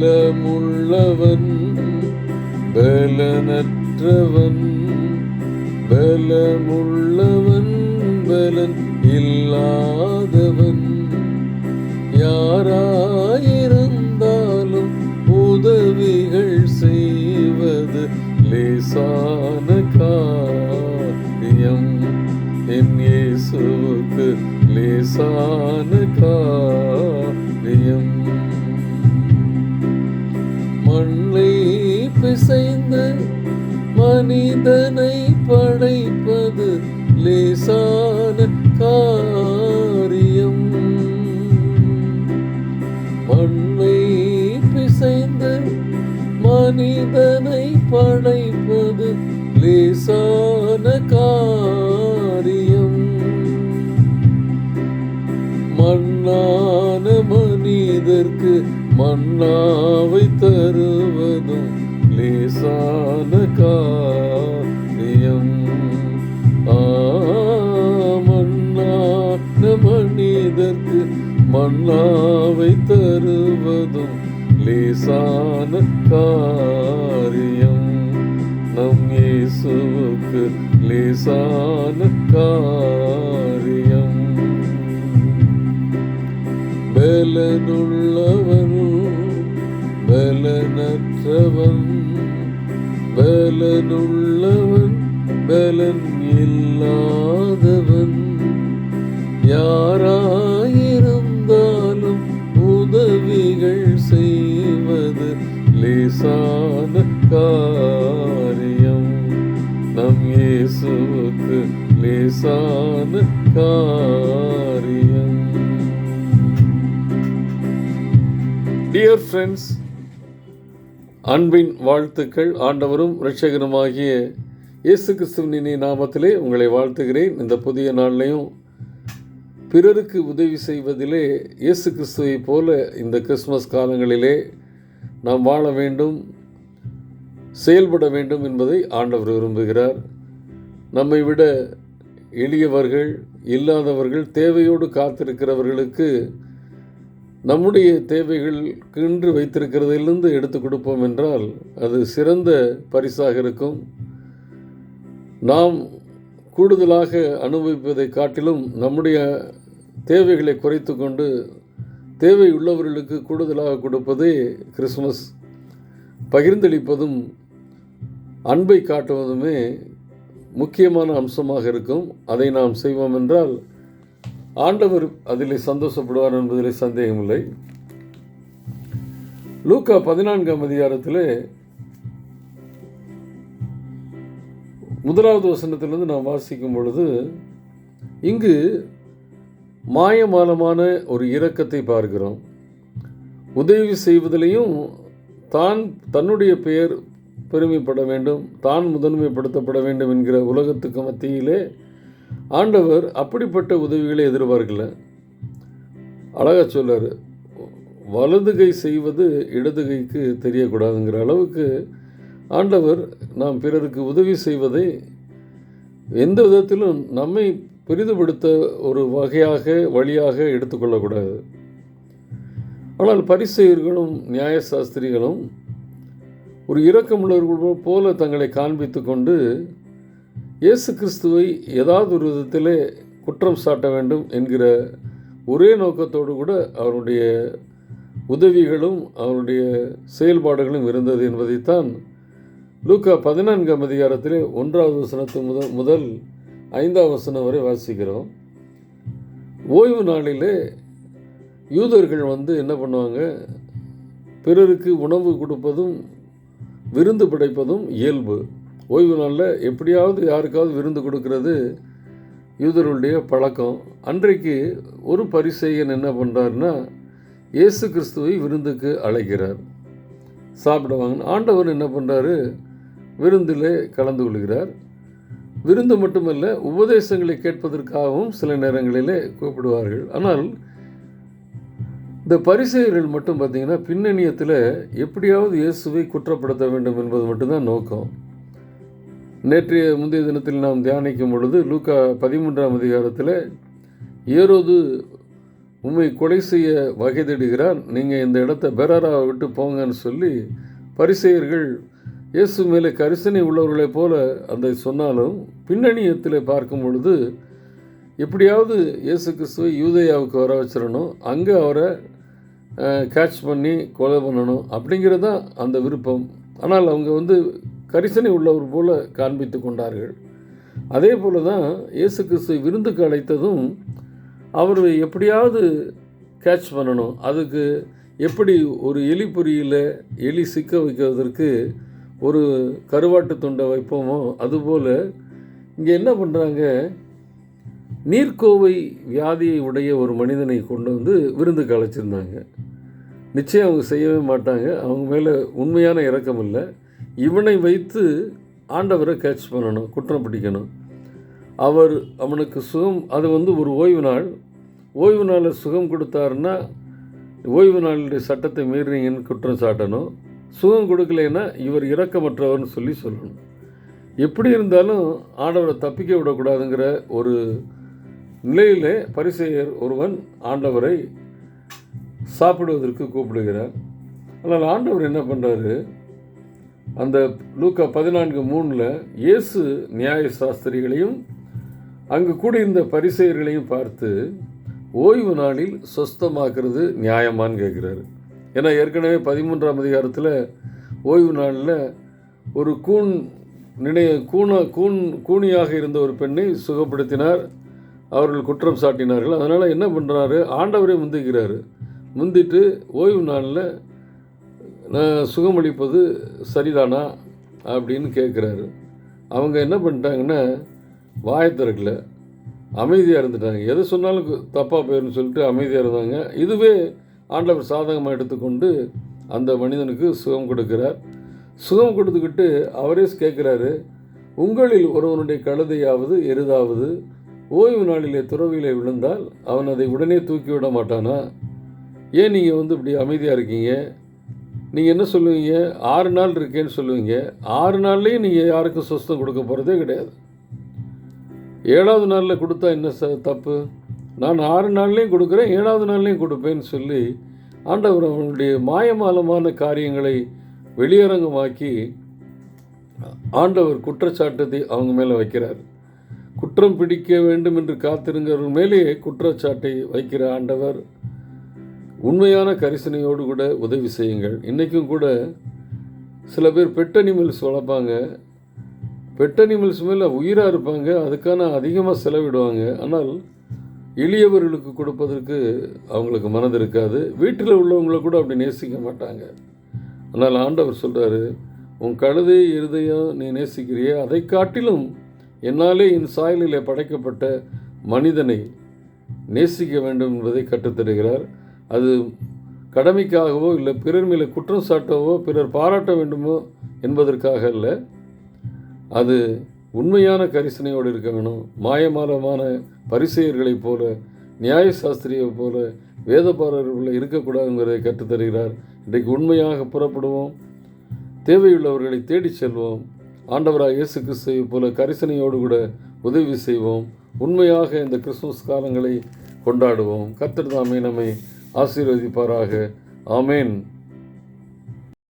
பலமுள்ளவன் பலனற்றவன் பலமுள்ளவன் பலன் இல்லாதவன். யாராயிருந்தாலும் உதவிகள் செய்வது லேசான காரியம். என் இயேசுவுக்கு லேசான மனிதனை படைப்பது லேசான காரியம். மண்ணான மனிதர்க்கு மண்ணாவை தருவதும் லேசான காரியம். மண்ணான மனிதர்க்கு மண்ணாவை தருவதும் லேசான காரியம். நம் இயேசுவுக்கு லேசான காரியம். பலனுள்ளவன் பலனற்றவன் பலனுள்ளவன் பலன் இல்லாதவன். யாரா லேசான காரியம் நம் இயேசுவுக்கு லேசான காரியம் டியர் ஃப்ரெண்ட்ஸ் அன்பின் வாழ்த்துக்கள். ஆண்டவரும் இரட்சகருமாகிய இயேசு கிறிஸ்துவின் நாமத்திலே உங்களை வாழ்த்துகிறேன். இந்த புதிய நாள்லையும் பிறருக்கு உதவி செய்வதிலே இயேசு கிறிஸ்துவை போல இந்த கிறிஸ்மஸ் காலங்களிலே நாம் வாழ வேண்டும் செயல்பட வேண்டும் என்பதை ஆண்டவர் விரும்புகிறார். நம்மை விட எளியவர்கள் இல்லாதவர்கள் தேவையோடு காத்திருக்கிறவர்களுக்கு நம்முடைய தேவைகளுக்கென்று வைத்திருக்கிறதிலிருந்து எடுத்து கொடுப்போம் என்றால் அது சிறந்த பரிசாக இருக்கும். நாம் கூடுதலாக அனுபவிப்பதை காட்டிலும் நம்முடைய தேவைகளை குறைத்து கொண்டு தேவை உள்ளவர்களுக்கு கூடுதலாக கொடுப்பதே கிறிஸ்மஸ் பகிர்ந்தளிப்பதும் அன்பை காட்டுவதுமே முக்கியமான அம்சமாக இருக்கும். அதை நாம் செய்வோம் என்றால் ஆண்டவர் அதிலே சந்தோஷப்படுவார் என்பதிலே சந்தேகமில்லை. லூக்கா பதினான்காம் அதிகாரத்திலே முதலாவது வசனத்திலிருந்து நாம் வாசிக்கும் பொழுது இங்கு மாயமானமான ஒரு இரக்கத்தை பார்க்கிறோம். உதவி செய்வதிலையும் தான் தன்னுடைய பெயர் பெருமைப்பட வேண்டும் தான் முதன்மைப்படுத்தப்பட வேண்டும் என்கிற உலகத்துக்கு மத்தியிலே ஆண்டவர் அப்படிப்பட்ட உதவிகளை எதிர்பார்க்கல. அழகா சொல்லார் வலது கை செய்வது இடது கைக்கு தெரியக்கூடாதுங்கிற அளவுக்கு ஆண்டவர் நாம் பிறருக்கு உதவி செய்வதை எந்த விதத்திலும் நம்மை பெரிதுபடுத்த ஒரு வகையாக வழியாக எடுத்துக்கொள்ளக்கூடாது. ஆனால் பரிசெயர்களும் நியாயசாஸ்திரிகளும் ஒரு இரக்கமுள்ளவர்கள் போல தங்களை காண்பித்து கொண்டு இயேசு கிறிஸ்துவை ஏதாவது ஒரு விதத்திலே குற்றம் சாட்ட வேண்டும் என்கிற ஒரே நோக்கத்தோடு கூட அவருடைய உதவிகளும் அவருடைய செயல்பாடுகளும் இருந்தது என்பதைத்தான் லூக்கா பதினான்காம் அதிகாரத்திலே ஒன்றாவது வசனத்து முதல் முதல் ஐந்தாம் வசனம் வரை வாசிக்கிறோம். ஓய்வு நாளிலே யூதர்கள் வந்து என்ன பண்ணுவாங்க? பிறருக்கு உணவு கொடுப்பதும் விருந்து படைப்பதும் இயல்பு. ஓய்வு நாளில் எப்படியாவது யாருக்காவது விருந்து கொடுக்கறது யூதர்களுடைய பழக்கம். அன்றைக்கு ஒரு பரிசெயன் என்ன பண்ணுறாருன்னா இயேசு கிறிஸ்துவை விருந்துக்கு அழைக்கிறார். சாப்பிடுவாங்க ஆண்டவர் என்ன பண்ணுறாரு விருந்திலே கலந்து கொள்கிறார். விருந்து மட்டுமல்ல உபதேசங்களை கேட்பதற்காகவும் சில நேரங்களிலே கூப்பிடுவார்கள். ஆனால் இந்த பரிசெயர்கள் மட்டும் பார்த்தீங்கன்னா பின்னணியத்தில் எப்படியாவது இயேசுவை குற்றப்படுத்த வேண்டும் என்பது மட்டும்தான் நோக்கம். நேற்றைய முந்தைய தினத்தில் நாம் தியானிக்கும் பொழுது லூக்கா பதிமூன்றாம் அதிகாரத்தில் ஏரோது உண்மை கொலை செய்ய வகை தேடுகிறார் நீங்கள் இந்த இடத்த பெராராவை விட்டு போங்கன்னு சொல்லி பரிசெயர்கள் இயேசு மேலே கரிசனை உள்ளவர்களைப் போல அந்த சொன்னாலும் பின்னணியத்தில் பார்க்கும் பொழுது எப்படியாவது இயேசு கிறிஸ்துவை யூதையாவுக்கு வர வச்சிடணும் அங்கே அவரை கேட்ச் பண்ணி கொலை பண்ணணும் அப்படிங்கிறது தான் அந்த விருப்பம். ஆனால் அவங்க வந்து கரிசனை உள்ளவர் போல காண்பித்து கொண்டார்கள். அதே போல தான் இயேசு கிறிஸ்துவை விருந்துக்கு அழைத்ததும் அவர் எப்படியாவது கேட்ச் பண்ணணும் அதுக்கு எப்படி ஒரு எலி பொறியில் எலி சிக்க வைக்கிறதற்கு ஒரு கருவாட்டு துண்டை வைப்போமோ அதுபோல் இங்கே என்ன பண்ணுறாங்க நீர்க்கோவை வியாதியை உடைய ஒரு மனிதனை கொண்டு வந்து விருந்துக்கு அழைச்சிருந்தாங்க. நிச்சயம் அவங்க செய்யவே மாட்டாங்க. அவங்க மேலே உண்மையான இரக்கம் இல்லை. இவனை வைத்து ஆண்டவரை கேட்ச் பண்ணணும் குற்றம் பிடிக்கணும். அவர் அவனுக்கு சுகம் அது வந்து ஒரு ஓய்வு நாள். ஓய்வு நாளில் சுகம் கொடுத்தாருன்னா ஓய்வு நாளுடைய சட்டத்தை மீறினீங்கன்னு குற்றம் சாட்டணும்? சுகம் கொடுக்கலைன்னா இவர் இரக்கமற்றவர்னு சொல்லி சொல்லணும். எப்படி இருந்தாலும் ஆண்டவரை தப்பிக்க விடக்கூடாதுங்கிற ஒரு நிலையிலே பரிசெயர் ஒருவன் ஆண்டவரை சாப்பிடுவதற்கு கூப்பிடுகிறார். ஆனால் ஆண்டவர் என்ன பண்ணுறாரு அந்த லூக்கா பதினான்கு மூணில் இயேசு நியாய சாஸ்திரிகளையும் அங்கு கூடியிருந்த பரிசெயர்களையும் பார்த்து ஓய்வு நாளில் சொஸ்தமாக்குறது நியாயமான்னு கேட்குறாரு. ஏன்னா ஏற்கனவே பதிமூன்றாம் அதிகாரத்தில் ஓய்வு நாளில் ஒரு கூன் நினைய கூண கூன் கூனியாக இருந்த ஒரு பெண்ணை சுகப்படுத்தினார். அவர்கள் குற்றம் சாட்டினார்கள். அதனால் என்ன பண்ணுறாரு ஆண்டவரே முந்திக்கிறாரு முந்திட்டு ஓய்வு நாளில் நான் சுகமளிப்பது சரிதானா? அப்படின்னு கேட்குறாரு அவங்க என்ன பண்ணிட்டாங்கன்னா வாயை திறக்கல. அமைதியாக இருந்துட்டாங்க. எதை சொன்னாலும் தப்பாக போயிடும்னு சொல்லிட்டு அமைதியாக இருந்தாங்க. இதுவே ஆண்டவர் சாதகமாக எடுத்துக்கொண்டு அந்த மனிதனுக்கு சுகம் கொடுக்கிறார். சுகம் கொடுத்துக்கிட்டு அவரே கேட்குறாரு உங்களில் ஒருவனுடைய கழுதையாவது எருதாவது? ஓய்வு நாளிலே துறவிலே விழுந்தால் அவன் அதை உடனே தூக்கி விட மாட்டானா? ஏன் நீங்கள் வந்து இப்படி அமைதியாக இருக்கீங்க? நீங்கள் என்ன சொல்லுவீங்க? ஆறு நாள் இருக்கேன்னு சொல்லுவீங்க. ஆறு நாள்லேயும் நீங்கள் யாருக்கும் சொஸ்தம் கொடுக்க போகிறதே கிடையாது. ஏழாவது நாளில் கொடுத்தா என்ன ச தப்பு? நான் ஆறு நாள்லேயும் கொடுக்குறேன் ஏழாவது நாள்லேயும் கொடுப்பேன்னு சொல்லி ஆண்டவர் அவனுடைய மாயமாலமான காரியங்களை வெளியரங்கமாக்கி ஆண்டவர் குற்றச்சாட்டத்தை அவங்க மேலே வைக்கிறார். குற்றம் பிடிக்க வேண்டும் என்று காத்திருங்கிறவர் மேலே குற்றச்சாட்டை வைக்கிற ஆண்டவர் உண்மையான கரிசனையோடு கூட உதவி செய்யுங்கள். இன்றைக்கும் கூட சில பேர் பெட் அனிமல்ஸ் வளர்ப்பாங்க. பெட் அனிமல்ஸ் மேலே உயிராக இருப்பாங்க அதுக்கான அதிகமாக செலவிடுவாங்க. ஆனால் எளியவர்களுக்கு கொடுப்பதற்கு அவங்களுக்கு மனது இருக்காது. வீட்டில் உள்ளவங்களை கூட அப்படி நேசிக்க மாட்டாங்க. ஆனால் ஆண்டவர் சொல்கிறாரு உன் கழுதை இருதயம் நீ நேசிக்கிறியே அதை காட்டிலும் என்னாலே என் சாயலில் படைக்கப்பட்ட மனிதனை நேசிக்க வேண்டும் என்பதை கற்றுத்தருகிறார். அது கடமைக்காகவோ இல்லை பிறர் மேலே குற்றம் சாட்டவோ பிறர் பாராட்ட வேண்டுமோ என்பதற்காக அல்ல. அது உண்மையான கரிசனையோடு இருக்க வேணும். மாயமாலமான பரிசெயர்களைப் போல நியாயசாஸ்திரியைப் போல வேதபாரர்களை இருக்கக்கூடாதுங்கிறதை கற்றுத்தருகிறார். இன்றைக்கு உண்மையாக புறப்படுவோம். தேவையுள்ளவர்களை தேடிச் செல்வோம். ஆண்டவராக இயேசு கிறிஸ்துவை போல கரிசனையோடு கூட உதவி செய்வோம். உண்மையாக இந்த கிறிஸ்துமஸ் காலங்களை கொண்டாடுவோம். கர்த்தர் தாமே நம்மை ஆசீர்வதிப்பாராக. ஆமேன்.